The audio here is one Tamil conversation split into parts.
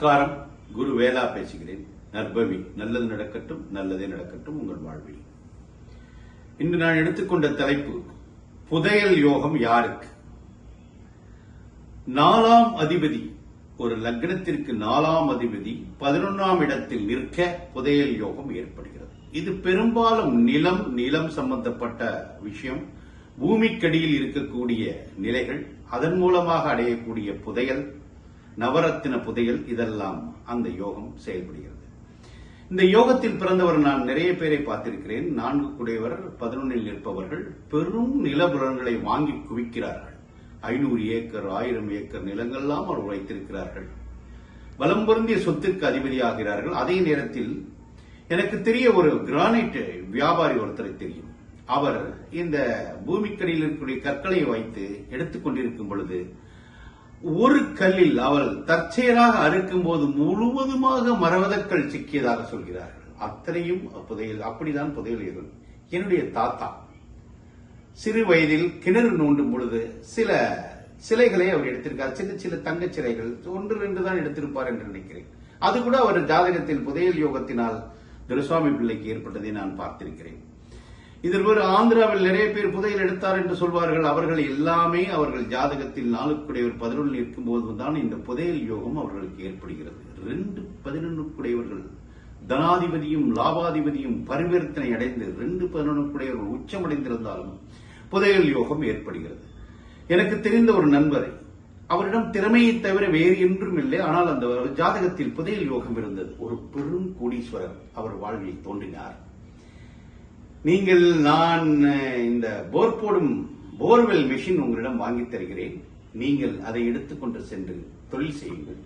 நமஸ்காரம். குரு வேலா பேசுகிறேன். நற்பவி. நல்லது நடக்கட்டும் நல்லதே நடக்கட்டும் உங்கள் வாழ்வில். இன்று நான் எடுத்துக்கொண்ட தலைப்பு புதையல் யோகம் யாருக்கு? நாலாம் அதிபதி ஒரு லக்னத்திற்கு நாலாம் அதிபதி பதினொன்றாம் இடத்தில் நிற்க புதையல் யோகம் ஏற்படுகிறது. இது பெரும்பாலும் நிலம் நிலம் சம்பந்தப்பட்ட விஷயம். பூமிக்கடியில் இருக்கக்கூடிய நிலைகள் அதன் மூலமாக அடையக்கூடிய புதையல் நவரத்தின புதையல் இதெல்லாம் அந்த யோகம் செயல்படுகிறது. இந்த யோகத்தில் பிறந்தவர் நான் நிறைய பேரை பார்த்திருக்கிறேன். நான்கு குடையவர் பதினொன்னில் நிற்பவர்கள் பெரும் நிலபுலன்களை வாங்கி குவிக்கிறார்கள். ஐநூறு ஏக்கர் ஆயிரம் ஏக்கர் நிலங்கள்லாம் அவர் வைத்திருக்கிறார்கள் வலம் பொருந்திய சொத்துக்கு அதிபதியாகிறார்கள். அதே நேரத்தில் எனக்கு தெரிய ஒரு கிரானைட் வியாபாரி ஒருத்தரை தெரியும். அவர் இந்த பூமிக்கடியில் இருக்கக்கூடிய கற்களை வைத்து எடுத்துக்கொண்டிருக்கும் பொழுது ஒரு கல்லில் அவள் தற்செயலாக அறுக்கும் போது முழுவதுமாக மரவதக்கல் சிக்கியதாக சொல்கிறார்கள். அத்தனையும் புதையல் அப்படிதான் புதையல் இருக்கும் என்னுடைய தாத்தா சிறு வயதில் கிணறு நோண்டும் பொழுது சில சிலைகளை அவர் எடுத்திருக்கார். சின்ன சின்ன தங்க சிலைகள் ஒன்று ரெண்டு தான் எடுத்திருப்பார் என்று நினைக்கிறேன். அது கூட அவர் ஜாதகத்தில் புதையல் யோகத்தினால் துரசுவாமி பிள்ளைக்கு ஏற்பட்டதை நான் பார்த்திருக்கிறேன். இதில் ஒரு ஆந்திராவில் நிறைய பேர் புதையல் எடுத்தார் என்று சொல்வார்கள். அவர்கள் எல்லாமே அவர்கள் ஜாதகத்தில் நாளுக்குடையவர் பதினொன்று இருக்கும் போதுதான் இந்த புதையல் யோகம் அவர்களுக்கு ஏற்படுகிறது. ரெண்டு பதினொன்றுக்குடையவர்கள் தனாதிபதியும் லாபாதிபதியும் பரிவர்த்தனை அடைந்து ரெண்டு பதினொன்றுக்குடையவர்கள் உச்சமடைந்திருந்தாலும் புதையல் யோகம் ஏற்படுகிறது. எனக்கு தெரிந்த ஒரு நண்பரை அவரிடம் திறமையை தவிர வேறு என்றும் இல்லை. ஆனால் அந்த ஜாதகத்தில் புதையல் யோகம் இருந்தது. ஒரு பெரும் கோடீஸ்வரர் அவர் வாழ்வில் தோன்றினார். நீங்கள் நான் இந்த போர் போடும் போர்வெல் மெஷின் உங்களிடம் வாங்கித் தருகிறேன். நீங்கள் அதை எடுத்துக்கொண்டு சென்று தொழில் செய்யுங்கள்.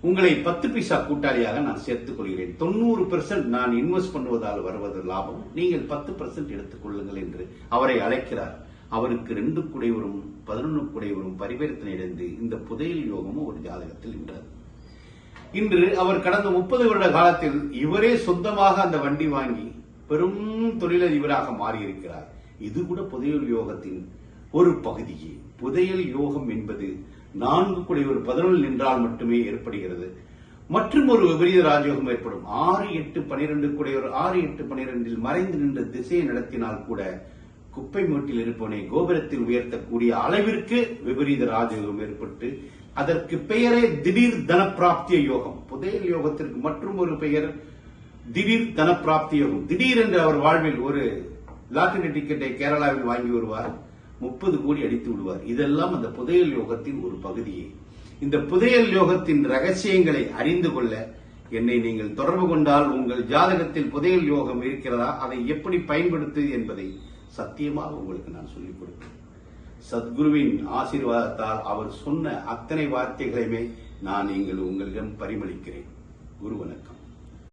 உங்களை பத்து பைசா கூட்டாளியாக நான் சேர்த்துக் கொள்கிறேன். தொண்ணூறு பெர்சன்ட் நான் இன்வெஸ்ட் பண்ணுவதால் வருவது லாபம். நீங்கள் பத்து பெர்சன்ட் எடுத்துக் கொள்ளுங்கள் என்று அவரை அழைக்கிறார். அவருக்கு ரெண்டு குடைவரும் பதினொன்று குடைவரும் பரிவர்த்தனை அடைந்து இந்த புதையல் யோகமும் ஒரு ஜாதகத்தில் நின்றது. இன்று அவர் கடந்த முப்பது வருட காலத்தில் இவரே சொந்தமாக அந்த வண்டி வாங்கி பெரும் தொழிலதிபராக மாறியிருக்கிறார். இது கூட புதையல் யோகத்தின் ஒரு பகுதியே. புதையல் யோகம் என்பது நான்கு குடி ஒரு பதினொன்று நின்றால் மட்டுமே ஏற்படுகிறது. மற்றும் ஒரு விபரீத ராஜயோகம் ஏற்படும். ஆறு எட்டு பனிரெண்டு குடையவர் ஆறு எட்டு பனிரெண்டில் மறைந்து நின்ற திசையை நடத்தினால் கூட குப்பை மூட்டில் இருப்பவனை கோபுரத்தில் உயர்த்தக்கூடிய அளவிற்கு விபரீத ராஜயோகம் ஏற்பட்டு அதற்கு பெயரே திடீர் தன பிராப்திய யோகம். புதையல் யோகத்திற்கு மற்றும் ஒரு பெயர் திடீர் தனப்பிராப்தியாகும் திடீரென்று திடீர் என்று அவர் வாழ்வில் ஒரு லாட்டரி டிக்கெட்டை கேரளாவில் வாங்கி வருவார். முப்பது கோடி அடித்து விடுவார். இதெல்லாம் அந்த புதையல் யோகத்தின் ஒரு பகுதியே. இந்த புதையல் யோகத்தின் ரகசியங்களை அறிந்து கொள்ள என்னை நீங்கள் தொடர்பு கொண்டால் உங்கள் ஜாதகத்தில் புதையல் யோகம் இருக்கிறதா? அதை எப்படி பயன்படுத்து என்பதை சத்தியமாக உங்களுக்கு நான் சொல்லிக் கொடுப்பேன். சத்குருவின் ஆசீர்வாதத்தால் அவர் சொன்ன அத்தனை வார்த்தைகளையுமே நான் நீங்கள் உங்களிடம் பரிமளிக்கிறேன். குரு வணக்கம்.